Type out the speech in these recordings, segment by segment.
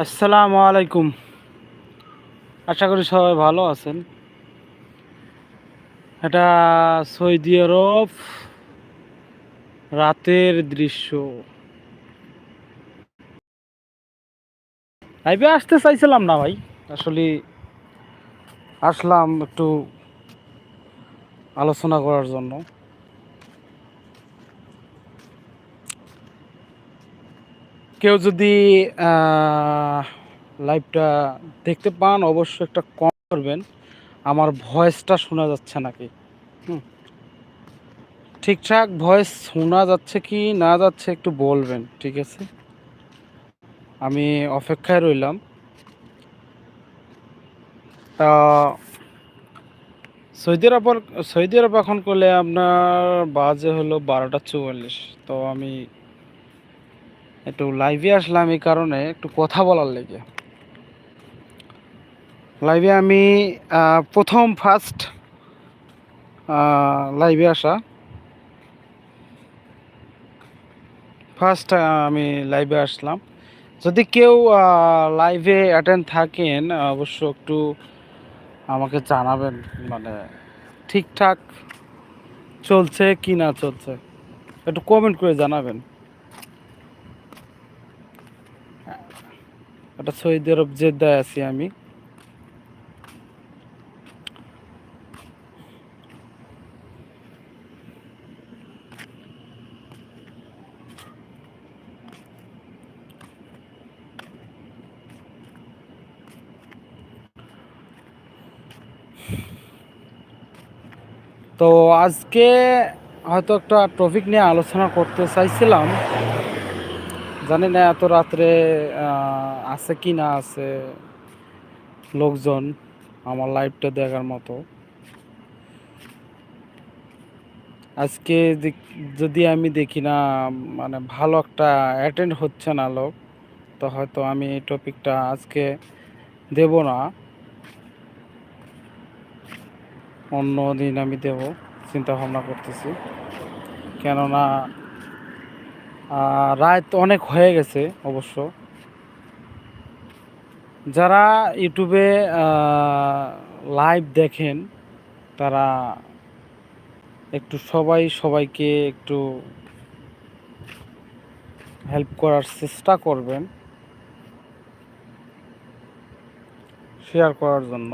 আসসালামু আলাইকুম। আশা করি সবাই ভালো আছেন। এটা সৌদি আরব রাতের দৃশ্য। লাইভে আসতে চাইছিলাম না ভাই। আসলে আসলাম একটু আলোচনা করার জন্য। কেউ যদি লাইভটা দেখতে পান, অবশ্যই একটা কম করবেন। আমার ভয়েসটা শোনা যাচ্ছে নাকি? হুম। ঠিকঠাক ভয়েস শোনা যাচ্ছে কি, না যাচ্ছে একটু বলবেন, ঠিক আছে? আমি অপেক্ষায় রইলাম। তা, সৌদি আরব সৌদি আরব এখন করলে আপনার বাজে হলো বারোটা চুয়াল্লিশ। তো আমি একটু লাইভে আসলাম এই কারণে, একটু কথা বলার লেগে। লাইভে আমি প্রথম ফার্স্ট লাইভে আসা। ফার্স্ট আমি লাইভে আসলাম। যদি কেউ লাইভে অ্যাটেন্ড থাকেন, অবশ্য একটু আমাকে জানাবেন মানে ঠিকঠাক চলছে কি না চলছে, একটু কমেন্ট করে জানাবেন। এটা সৌদি আরব জেদ্দায় আছি আমি। তো আজকে হয়তো একটা টপিক নিয়ে আলোচনা করতে চাইছিলাম। জানি না, এত রাত্রে আছে কি না আছে লোকজন আমার লাইভটা দেখার মতো। আজকে যদি আমি দেখি না মানে ভালো একটা অ্যাটেন্ড হচ্ছে না লোক, তো হয়তো আমি এই টপিকটা আজকে দেব না। অন্য দিন আমি দেব চিন্তা ভাবনা করতেছি। কেননা রাত অনেক হয়ে গেছে অবশ্য। যারা ইউটিউবে লাইভ দেখেন, তারা একটু সবাই সবাইকে একটু হেল্প করার চেষ্টা করবেন শেয়ার করার জন্য।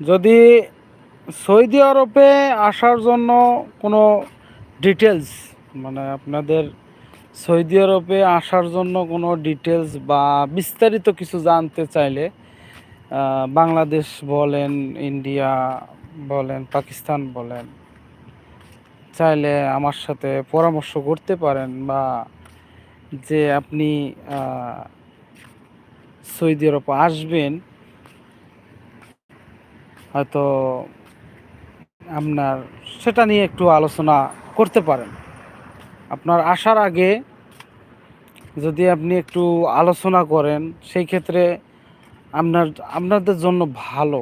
যদি সৌদি আরবে আসার জন্য কোনো ডিটেলস মানে আপনাদের সৌদি আরবে আসার জন্য কোনো ডিটেলস বা বিস্তারিত কিছু জানতে চাইলে বাংলাদেশ বলেন, ইন্ডিয়া বলেন, পাকিস্তান বলেন, চাইলে আমার সাথে পরামর্শ করতে পারেন বা যে আপনি সৌদি আরব আসবেন, হয়তো আপনার সেটা নিয়ে একটু আলোচনা করতে পারেন। আপনার আসার আগে যদি আপনি একটু আলোচনা করেন, সেই ক্ষেত্রে আপনার, আপনাদের জন্য ভালো।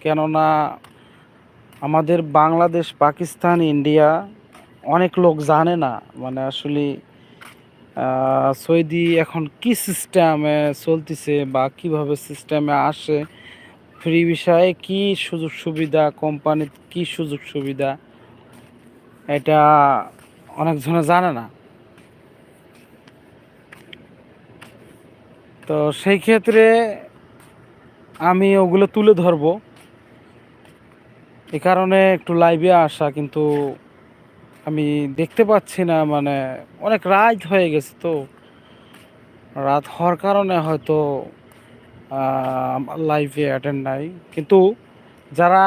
কেননা আমাদের বাংলাদেশ, পাকিস্তান, ইন্ডিয়া অনেক লোক জানে না মানে আসলে সৌদি এখন কি সিস্টেমে চলতেছে বা কীভাবে সিস্টেমে আসে। ফ্রি বিষয়ে কি সুযোগ সুবিধা কোম্পানির কি সুযোগ সুবিধা? এটা অনেকজনে জানে না। তো সেই ক্ষেত্রে আমি ওগুলো তুলে ধরবো। এ কারণে একটু লাইভে আসা, কিন্তু আমি দেখতে পাচ্ছি না মানে অনেক রাত হয়ে গেছে তো। রাত হওয়ার কারণে হয়তো লাইভে অ্যাটেন্ড নাই। কিন্তু যারা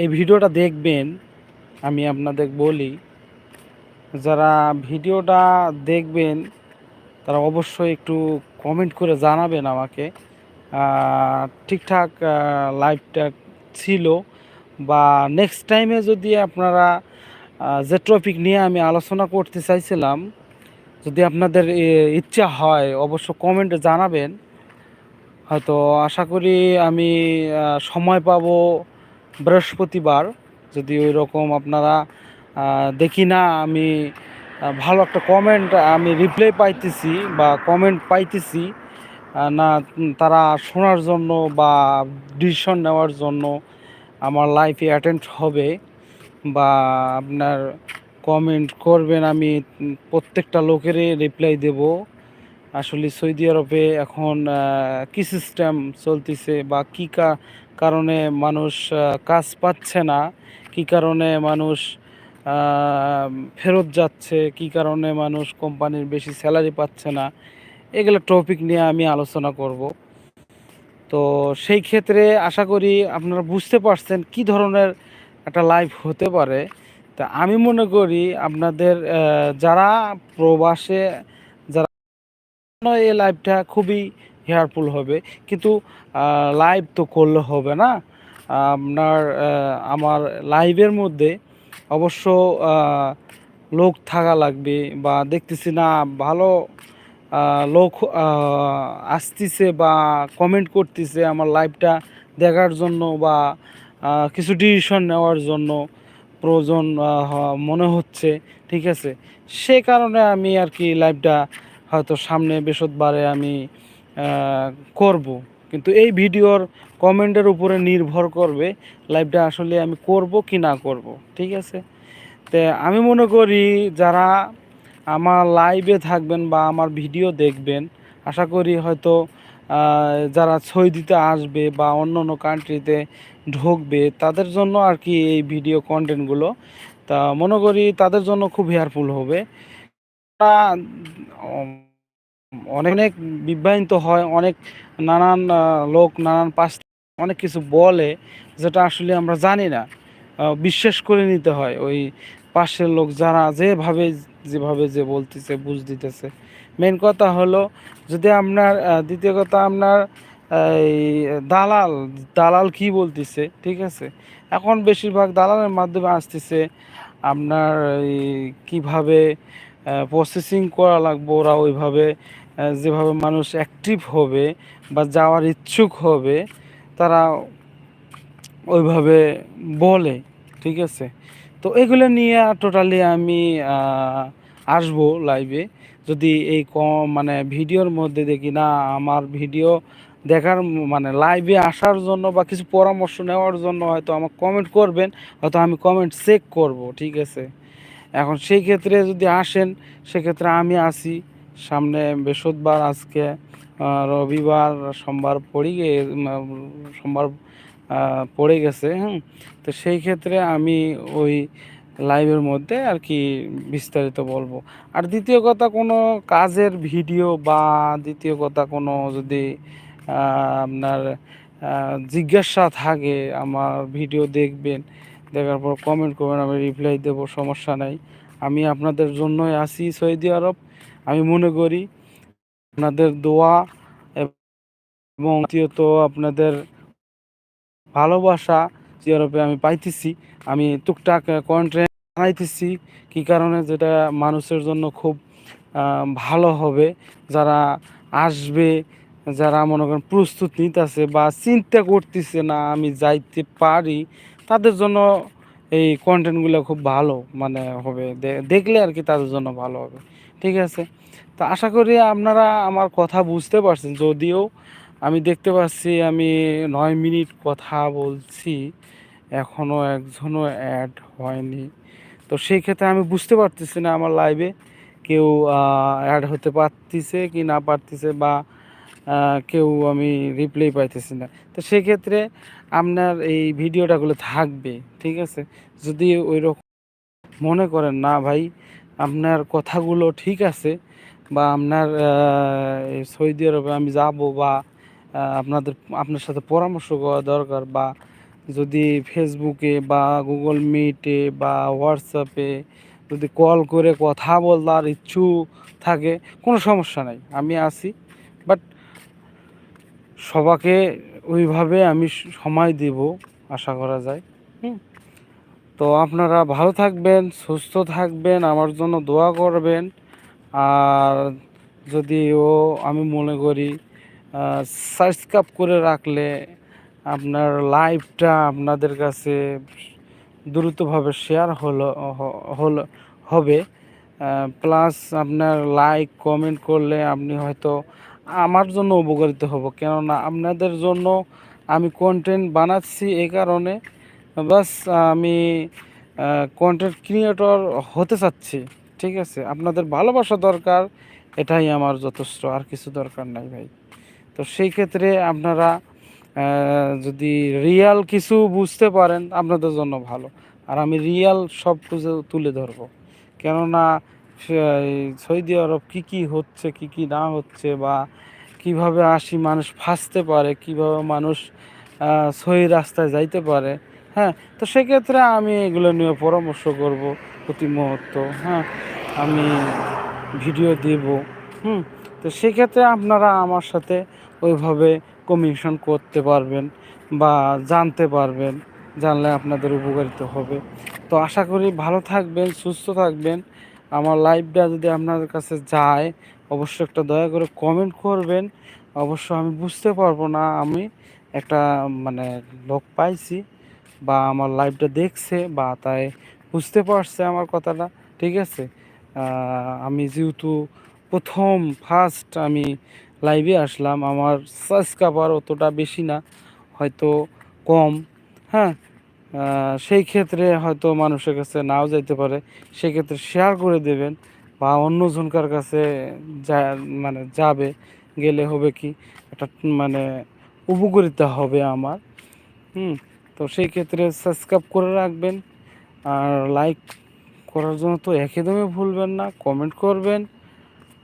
এই ভিডিওটা দেখবেন, আমি আপনাদের বলি, যারা ভিডিওটা দেখবেন, তারা অবশ্যই একটু কমেন্ট করে জানাবেন আমাকে। ঠিকঠাক লাইভটা ছিল বা নেক্সট টাইমে যদি আপনারা যে টপিক নিয়ে আমি আলোচনা করতে চাইছিলাম, যদি আপনাদের ইচ্ছা হয়, অবশ্য কমেন্টে জানাবেন। হয়তো আশা করি আমি সময় পাব বৃহস্পতিবার। যদি ওই রকম আপনারা দেখি না, আমি ভালো একটা কমেন্ট আমি রিপ্লাই পাইতেছি বা কমেন্ট পাইতেছি না, তারা শোনার জন্য বা ডিসিশন নেওয়ার জন্য আমার লাইফে অ্যাটেন্ড হবে বা আপনার কমেন্ট করবেন, আমি প্রত্যেকটা লোকেরই রিপ্লাই দেব। আসলে সৌদি আরবে এখন কি সিস্টেম চলতেছে বা কি কারণে মানুষ কাজ পাচ্ছে না? কি কারণে মানুষ ফেরত যাচ্ছে? কি কারণে মানুষ কোম্পানির বেশি স্যালারি পাচ্ছে না? এগুলো টপিক নিয়ে আমি আলোচনা করব। তো সেই ক্ষেত্রে আশা করি আপনারা বুঝতে পারছেন কি ধরনের একটা লাইফ হতে পারে। তা আমি মনে করি আপনাদের যারা প্রবাসে এই লাইভটা খুবই হেয়ারফুল হবে। কিন্তু লাইভ তো করলে হবে না। আপনার আমার লাইভের মধ্যে অবশ্য লোক থাকা লাগবে বা দেখতেছি না, ভালো লোক আসতেছে বা কমেন্ট করতেছে আমার লাইভটা দেখার জন্য বা কিছু ডিসিশন নেওয়ার জন্য প্রয়োজন মনে হচ্ছে, ঠিক আছে? সে কারণে আমি আর কি লাইভটা হয়তো সামনে বৃহস্পতিবারে আমি করব। কিন্তু এই ভিডিওর কমেন্টের উপরে নির্ভর করবে লাইভটা আসলে আমি করব কি না করব, ঠিক আছে? তে আমি মনে করি যারা আমার লাইভে থাকবেন বা আমার ভিডিও দেখবেন, আশা করি হয়তো যারা সৌদিতে আসবে বা অন্য অন্য কান্ট্রিতে ঢুকবে, তাদের জন্য আর কি এই ভিডিও কন্টেন্টগুলো তা মনে করি তাদের জন্য খুব হেয়ারফুল হবে। অনেক অনেক বিভ্রান্ত হয়, অনেক নানান লোক নানান পাশ অনেক কিছু বলে যেটা আসলে আমরা জানি না। বিশ্বাস করে নিতে হয় ওই পাশের লোক যারা যেভাবে যেভাবে যে বলতেছে, বুঝ দিতেছে। মেন কথা হলো যদি আপনার দ্বিতীয় কথা আপনার এই দালাল দালাল কি বলতেছে, ঠিক আছে? এখন বেশিরভাগ দালালের মাধ্যমে আসতেছে আপনার এই কীভাবে প্রসেসিং করা লাগবে, ওরা ওইভাবে যেভাবে মানুষ অ্যাক্টিভ হবে বা যাওয়ার ইচ্ছুক হবে, তারা ওইভাবে বলে, ঠিক আছে? তো এগুলো নিয়ে টোটালি আমি আসব লাইভে যদি এই ক- মানে ভিডিওর মধ্যে দেখি, না, আমার ভিডিও দেখার মানে লাইভে আসার জন্য বা কিছু পরামর্শ নেওয়ার জন্য হয়তো আমাকে কমেন্ট করবেন, হয়তো আমি কমেন্ট চেক করব, ঠিক আছে? এখন সেই ক্ষেত্রে যদি আসেন সেক্ষেত্রে আমি আসি। সামনে বৃহস্পতিবার আজকে রবিবার সোমবার পড়ে গে উম, সোমবার পড়ে গেছে হ্যাঁ তো সেই ক্ষেত্রে আমি ওই লাইভের মধ্যে আর কি বিস্তারিত বলব। আর দ্বিতীয় কথা কোনো কাজের ভিডিও বা দ্বিতীয় কথা কোনো যদি আপনার জিজ্ঞাসা থাকে আমার ভিডিও দেখবেন দেখার পর কমেন্ট করবেন, আমি রিপ্লাই দেবো, সমস্যা নাই। আমি আপনাদের জন্যই আসি সৌদি আরব। আমি মনে করি আপনাদের দোয়া এবং দ্বিতীয়ত আপনাদের ভালোবাসা সৌদি আরবে আমি পাইতেছি। আমি টুকটাক কন্টেন্ট বানাইতেছি কি কারণে? যেটা মানুষের জন্য খুব ভালো হবে। যারা আসবে, যারা মনে করেন প্রস্তুত নিতেছে বা চিন্তা করতেছে না, আমি যাইতে পারি। তাদের জন্য এই কন্টেন্টগুলো খুব ভালো মানে হবে। দেখলে আর কি তাদের জন্য ভালো হবে। ঠিক আছে? তো আশা করি আপনারা আমার কথা বুঝতে পারছেন। যদিও আমি দেখতে পাচ্ছি, আমি নয় মিনিট কথা বলছি এখনও একজনও অ্যাড হয়নি। তো সেই ক্ষেত্রে আমি বুঝতে পারতেছি না আমার লাইভে কেউ অ্যাড হতে পারতেছে কি না পারতেছে বা কেউ আমি রিপ্লাই পাইতেছি না। তো সেক্ষেত্রে আপনার এই ভিডিওটাগুলো থাকবে, ঠিক আছে? যদি ওই রকম মনে করেন, না ভাই, আপনার কথাগুলো ঠিক আছে বা আপনার সৌদি আরবে আমি যাব বা আপনাদের, আপনার সাথে পরামর্শ করা দরকার বা যদি ফেসবুকে বা গুগল মিটে বা হোয়াটসঅ্যাপে যদি কল করে কথা বলার ইচ্ছু থাকে, কোনো সমস্যা নাই। আমি আছি বাট সবাকে ওইভাবে আমি সময় দেব, আশা করা যায়। হুম। তো আপনারা ভালো থাকবেন, সুস্থ থাকবেন, আমার জন্য দোয়া করবেন। আর যদিও আমি মনে করি সাবস্ক্রাইব করে রাখলে আপনার লাইভটা আপনাদের কাছে দ্রুতভাবে শেয়ার হলো হলো, হবে। প্লাস আপনার লাইক, কমেন্ট করলে আপনি হয়তো আমার জন্য উপকারিত হব। কেননা আপনাদের জন্য আমি কন্টেন্ট বানাচ্ছি এই কারণে। বাস, আমি কন্টেন্ট ক্রিয়েটর হতে চাচ্ছি, ঠিক আছে? আপনাদের ভালোবাসা দরকার, এটাই আমার যথেষ্ট, আর কিছু দরকার নাই ভাই। তো সেই ক্ষেত্রে আপনারা যদি রিয়াল কিছু বুঝতে পারেন, আপনাদের জন্য ভালো। আর আমি রিয়াল সব কিছু তুলে ধরবো। কেননা সৌদি আরব কী কী হচ্ছে, কী কী না হচ্ছে বা কীভাবে আসি মানুষ ফাঁসতে পারে, কীভাবে মানুষ সহি রাস্তায় যাইতে পারে হ্যাঁ? তো সেক্ষেত্রে আমি এগুলো নিয়ে পরামর্শ করব প্রতি মুহূর্ত হ্যাঁ? আমি ভিডিও দেব, হুম? তো সেক্ষেত্রে আপনারা আমার সাথে ওইভাবে কমিউনিকেশন করতে পারবেন বা জানতে পারবেন, জানলে আপনাদের উপকারিত হবে। তো আশা করি ভালো থাকবেন, সুস্থ থাকবেন। আমার লাইভটা যদি আপনাদের কাছে যায়, অবশ্যই একটা দয়া করে কমেন্ট করবেন। অবশ্য আমি বুঝতে পারব না, আমি একটা মানে লোক পাইছি বা আমার লাইভটা দেখছে বা তাই বুঝতে পারছে আমার কথাটা, ঠিক আছে? আমি যেহেতু প্রথম ফার্স্ট আমি লাইভে আসলাম, আমার সাবস্ক্রাইবার অতটা বেশি না, হয়তো কম হ্যাঁ? সেই ক্ষেত্রে হয়তো মানুষের কাছে নাও যাইতে পারে। সেক্ষেত্রে শেয়ার করে দেবেন বা অন্য অন্যজনকার কাছে যা মানে যাবে, গেলে হবে কি? একটা মানে উপকারিতা হবে আমার। হুম, তো সেই ক্ষেত্রে সাবস্ক্রাইব করে রাখবেন। আর লাইক করার জন্য তো একদমই ভুলবেন না কমেন্ট করবেন।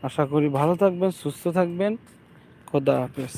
আশা করি ভালো থাকবেন, সুস্থ থাকবেন। খোদা হাফেজ।